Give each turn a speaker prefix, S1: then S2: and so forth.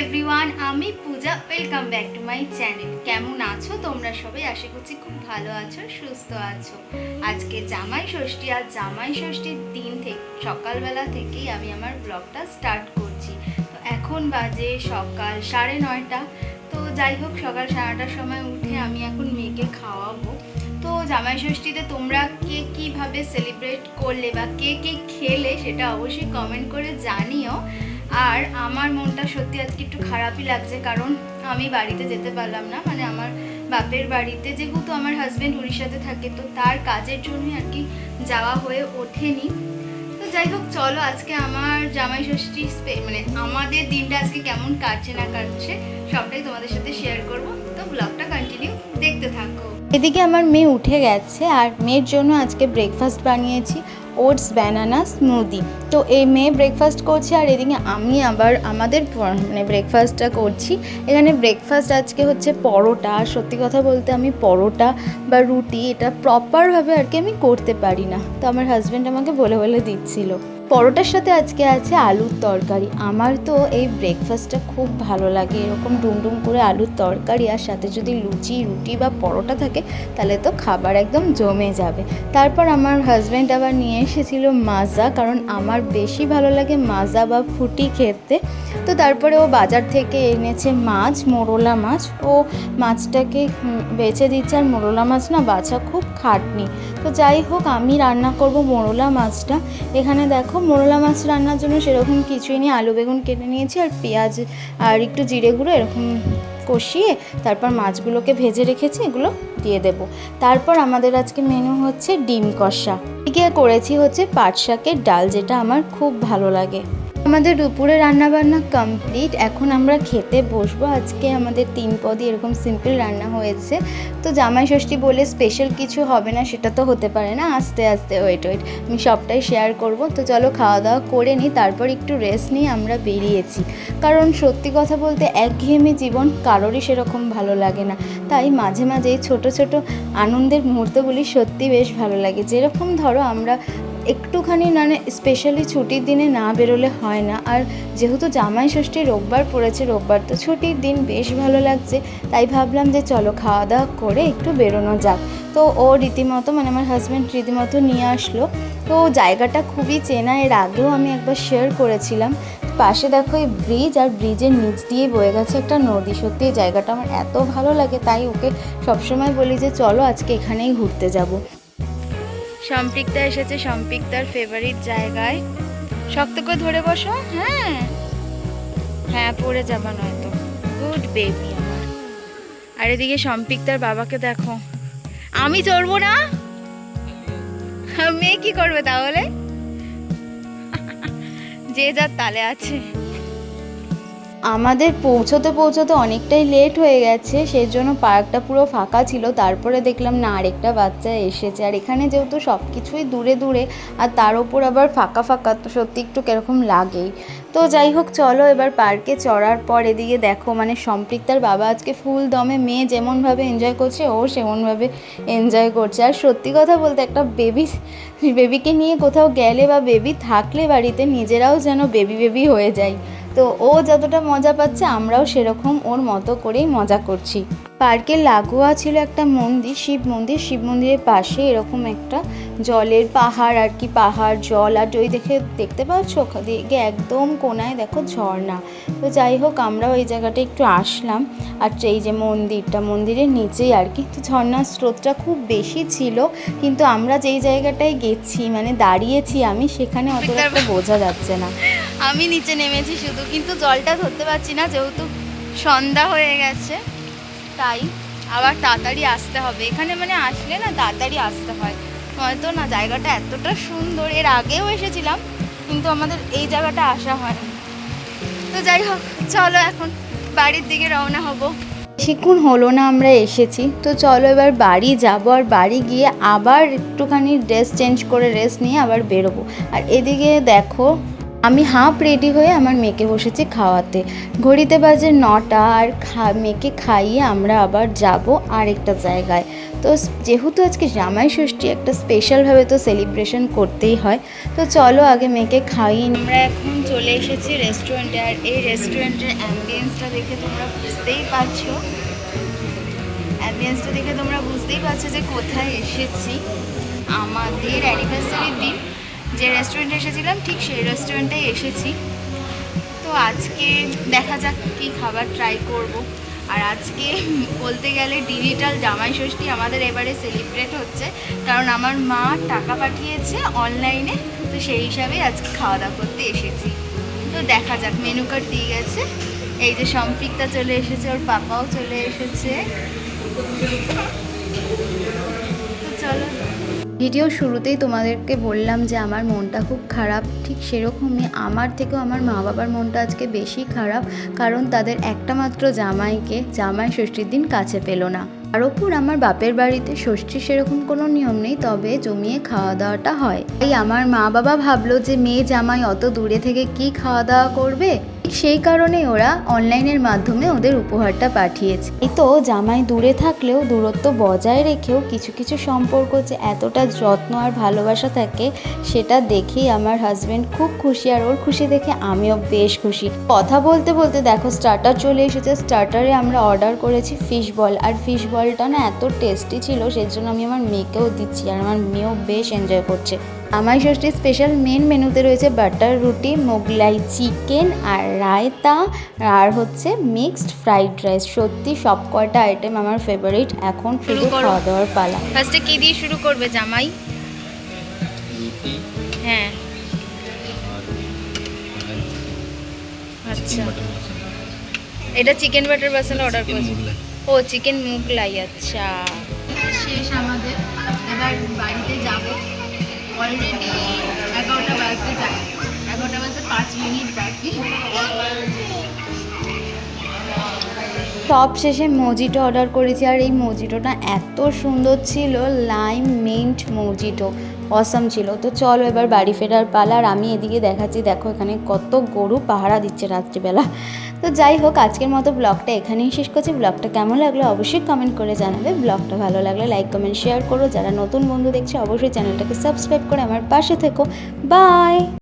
S1: Everyone আমি Puja welcome back to my channel কেমন আছো তোমরা সবাই? আশা করছি খুব ভালো আছো, সুস্থ আছো। আজকে জামাই ষষ্ঠী, আর জামাই ষষ্ঠীর দিন থেকে, সকালবেলা থেকেই আমি আমার ব্লগটা স্টার্ট করছি। তো এখন বাজে সকাল সাড়ে নয়টা। তো যাই হোক, সকাল সাড়ে নটার সময় উঠে আমি এখন মেয়েকে খাওয়াবো। তো জামাই ষষ্ঠীতে তোমরা কে কীভাবে সেলিব্রেট করলে বা কে কে খেলে সেটা অবশ্যই কমেন্ট করে জানিও। আর আমার মনটা সত্যি আজকে একটু খারাপই লাগছে, কারণ আমি বাড়িতে যেতে পারলাম না। মানে আমার বাপের বাড়িতে যেহেতু আমার হাজব্যান্ড উড়িষ্যাতে থাকে, তো তার কাজের জন্যই আর কি যাওয়া হয়ে ওঠেনি। তো যাই হোক, চলো আজকে আমার জামাই ষষ্ঠী মানে আমাদের দিনটা আজকে কেমন কাটছে না কাটছে, সবটাই তোমাদের সাথে শেয়ার করব। তো ব্লগটা কন্টিনিউ দেখতে থাকো। এদিকে আমার মেয়ে উঠে গেছে, আর মেয়ের জন্য আজকে ব্রেকফাস্ট বানিয়েছি। Oats banana smoothie. তো এই মেয়ে ব্রেকফাস্ট করছে আর এদিকে আমি আবার আমাদের মানে ব্রেকফাস্টটা করছি। এখানে ব্রেকফাস্ট আজকে হচ্ছে পরোটা। আর সত্যি কথা বলতে আমি পরোটা বা রুটি এটা প্রপারভাবে আর কি আমি করতে পারি না। তো আমার হাজব্যান্ড আমাকে বলে বলে দিচ্ছিল। পরোটার সাথে আজকে আছে আলুর তরকারি। আমার তো এই ব্রেকফাস্টটা খুব ভালো লাগে। এরকম ডুমডুম করে আলুর তরকারি আর সাথে যদি লুচি, রুটি বা পরোটা থাকে, তাহলে তো খাবার একদম জমে যাবে। তারপর আমার হাজব্যান্ড আবার নিয়ে এসেছিল মাজা, কারণ আমার বেশি ভালো লাগে মাজা বা ফুটি খেতে। তো তারপরে ও বাজার থেকে এনেছে মাছ, মোরলা মাছ। ও মাছটাকে বেছে দিচ্ছে। আর মোরলা মাছ না বাছা খুব খাটনি। তো যাই হোক, আমি রান্না করব মোরলা মাছটা। এখানে দেখো, মোরলা মাছ রান্নার জন্য সেরকম কিছুই নেই। আলু বেগুন কেটে নিয়েছি, আর পেঁয়াজ আর একটু জিরে গুঁড়ো এরকম কষিয়ে তারপর মাছগুলোকে ভেজে রেখেছি, এগুলো দিয়ে দেব। তারপর আমাদের আজকে মেনু হচ্ছে ডিম কষা। এদিকে করেছি হচ্ছে পাট শাকের ডাল, যেটা আমার খুব ভালো লাগে। আমাদের দুপুরে রান্নাবান্না কমপ্লিট এখন আমরা খেতে বসবো। আজকে আমাদের তিন পদই এরকম সিম্পল রান্না হয়েছে। তো জামাই ষষ্ঠী বলে স্পেশাল কিছু হবে না, সেটা তো হতে পারে না। আস্তে আস্তে ওয়েট ওয়েট আমি সবটাই শেয়ার করব। তো চলো খাওয়া দাওয়া করে নিই, তারপর একটু রেস্ট নিয়ে আমরা বেরিয়েছি। কারণ সত্যি কথা বলতে একঘেয়েমি জীবন কারোরই সেরকম ভালো লাগে না। তাই মাঝে মাঝে এই ছোটো ছোটো আনন্দের মুহূর্তগুলি সত্যি বেশ ভালো লাগে। যেরকম ধরো আমরা একটুখানি মানে স্পেশালি ছুটির দিনে না বেরোলে হয় না। আর যেহেতু জামাই ষষ্ঠী রোববার পড়েছে, রোববার তো ছুটির দিন, বেশ ভালো লাগছে। তাই ভাবলাম যে চলো খাওয়া দাওয়া করে একটু বেরোনো যাক। তো ও রীতিমতো মানে আমার হাজব্যান্ড রীতিমতো নিয়ে আসলো। তো জায়গাটা খুবই চেনা, এর আগেও আমি একবার শেয়ার করেছিলাম। পাশে দেখো এই ব্রিজ আর ব্রিজের নিচ দিয়ে বয়ে গেছে একটা নদী। সত্যি জায়গাটা আমার এত ভালো লাগে, তাই ওকে সবসময় বলি যে চলো আজকে এখানেই ঘুরতে যাব। সম্পৃক্তা এসেছে সম্পৃক্তার ফেভারিট জায়গায়। শক্ত করে ধরে বসো হ্যাঁ। হ্যাঁ পড়ে যাবা নয়তো। গুড বেবি আমার। আর এদিকে সম্পৃক্তার বাবাকে দেখো। আমি চড়বো না? মেয়ে কি করবে তাহলে? যে যার তালে আছে। আমাদের পৌঁছতে পৌঁছতে অনেকটাই লেট হয়ে গেছে সেই জন্য পার্কটা পুরো ফাঁকা ছিল। তারপরে দেখলাম, না, আরেকটা বাচ্চা এসেছে। আর এখানে যেহেতু সব কিছুই দূরে দূরে, আর তার ওপর আবার ফাঁকা ফাঁকা, তো সত্যি একটু কীরকম লাগেই। তো যাই হোক, চলো এবার পার্কে চড়ার পর এদিকে দেখো মানে সম্পৃক্তার বাবা আজকে ফুল দমে, মেয়ে যেমনভাবে এনজয় করছে, ও সেমনভাবে এনজয় করছে। আর সত্যি কথা বলতে একটা বেবি বেবিকে নিয়ে কোথাও গেলে বা বেবি থাকলে বাড়িতে নিজেরাও যেন বেবি বেবি হয়ে যায়। তো ও যতটা মজা পাচ্ছে আমরাও সেরকম ওর মতো করেই মজা করছি। পার্কের লাগোয়া ছিল একটা মন্দির শিব মন্দির। শিব মন্দিরের পাশে এরকম একটা জলের পাহাড় আর কি পাহাড় জল আর ওই দেখে দেখতে পাচ্ছ? দিকে একদম কোনায় দেখো ঝর্ণা। তো যাই হোক আমরা ওই জায়গাটা একটু আসলাম। আর এই যে মন্দিরটা মন্দিরের নিচেই আর কি। তো ঝর্ণার স্রোতটা খুব বেশি ছিল কিন্তু আমরা যেই জায়গাটায় গেছি মানে দাঁড়িয়েছি আমি সেখানে অতটা একটা বোঝা যাচ্ছে না। আমি নিচে নেমেছি শুধু কিন্তু জলটা ধরতে পারছি না যেহেতু সন্ধ্যা হয়ে গেছে। তাই আবার তাড়াতাড়ি আসতে হবে। এখানে মানে আসলে না তাড়াতাড়ি আসতে হয়। হয়তো না, জায়গাটা এতটা সুন্দর, এর আগেও এসেছিলাম, কিন্তু আমাদের এই জায়গাটা আসা হয় না তো যাই হোক, চলো এখন বাড়ির দিকে রওনা হব। বেশিক্ষণ হলো না আমরা এসেছি, তো চলো এবার বাড়ি যাব আর বাড়ি গিয়ে আবার একটুখানি ড্রেস চেঞ্জ করে রেস্ট নিয়ে আবার বেরোবো। আর এদিকে দেখো আমি হাফ রেডি হয়ে আমার মেয়েকে বসেছি খাওয়াতে। ঘড়িতে বাজে নটা আর খা, মেয়েকে খাইয়ে আমরা আবার যাব আরেকটা জায়গায়। তো যেহেতু আজকে জামাই ষষ্ঠী, একটা স্পেশালভাবে তো সেলিব্রেশন করতেই হয়। তো চলো আগে মেয়েকে খাইয়ে। আমরা এখন চলে এসেছি রেস্টুরেন্টে আর এই রেস্টুরেন্টের অ্যাম্বিয়েন্সটা দেখে তোমরা বুঝতেই পারছ। অ্যাম্বিয়েন্সটা দেখে তোমরা বুঝতেই পারছ যে কোথায় এসেছি। আমাদের অ্যানিভার্সারির দিন। যে রেস্টুরেন্টে এসেছিলাম, ঠিক সেই রেস্টুরেন্টে এসেছি। তো আজকে দেখা যাক কী খাবার ট্রাই করব। আর আজকে বলতে গেলে ডিজিটাল জামাই ষষ্ঠী আমাদের এবারে সেলিব্রেট হচ্ছে। কারণ আমার মা টাকা পাঠিয়েছে অনলাইনে তো সেই হিসাবে আজকে খাওয়া দাওয়া করতে এসেছি। তো দেখা যাক মেনু কার্ড দিয়ে গেছে। এই যে সম্পৃক্তা চলে এসেছে, ওর পাপাও চলে এসেছে। ভিডিও শুরুতেই তোমাদেরকে বললাম যে আমার মনটা খুব খারাপ। ঠিক সেরকমই আমার থেকেও আমার মা বাবার মনটা আজকে বেশি খারাপ, কারণ তাদের একটা মাত্র জামাইকে জামাই ষষ্ঠীর দিন কাছে পেল না। আর ওপর আমার বাপের বাড়িতে ষষ্ঠী সেরকম কোনো নিয়ম নেই, তবে জমিয়ে খাওয়া দাওয়াটা হয়। তাই আমার মা বাবা ভাবলো যে, মেয়ে জামাই অত দূরে থেকে কি খাওয়া দাওয়া করবে? সেই কারণে ওরা অনলাইনের মাধ্যমে ওদের উপহারটা পাঠিয়েছে। এই তো জামাই দূরে থাকলেও দূরত্ব বজায় রেখেও কিছু কিছু সম্পর্ক যে এতটা যত্ন আর ভালোবাসা থাকে, সেটা দেখেই আমার হাজব্যান্ড খুব খুশি আর ওর খুশি দেখে আমিও বেশ খুশি। কথা বলতে বলতে দেখো স্টার্টার চলে এসেছে। স্টার্টারে আমরা অর্ডার করেছি ফিশ বল আর ফিশ বলটা না এত টেস্টি ছিল সেই জন্য আমি আমার মেয়েকেও দিচ্ছি আর আমার মেয়েও বেশ এনজয় করছে। আমাই ষষ্ঠীর স্পেশাল মেন মেনুতে রয়েছে বাটার রুটি মোগলাই চিকেন আর রায়তা। আর হচ্ছে মিক্সড ফ্রাইড রাইস সত্যি সব কয়টা আইটেম আমার ফেভারিট এখন শুরু
S2: করো।
S1: খাওয়া দাওয়ার পালা
S2: ফার্স্টে কি দিয়ে শুরু করবে জামাই? হ্যাঁ। আচ্ছা। এটা চিকেন বাটার মশলা অর্ডার করেছি। ও চিকেন মুগলাই আচ্ছা।
S1: শেষ আমাদের। এবার বাড়িতে যাব। সব শেষে মজিটো অর্ডার করেছি আর এই মজিটোটা এত সুন্দর ছিল লাইম মিন্ট মজিটো। অসাম ছিল। তো চলো এবার বাড়ি ফেরার পালা আর আমি এদিকে দেখাচ্ছি। দেখো এখানে কত গরু পাহারা দিচ্ছে রাত্রিবেলা। তো যাই হোক, আজকের মতো ব্লগটা এখানেই শেষ করছি। ব্লগটা কেমন লাগল অবশ্যই কমেন্ট করে জানাবে। ব্লগটা ভালো লাগলে লাইক কমেন্ট শেয়ার করো। যারা নতুন বন্ধু দেখছে, অবশ্যই চ্যানেলটাকে সাবস্ক্রাইব করে আমার পাশে থেকো। বাই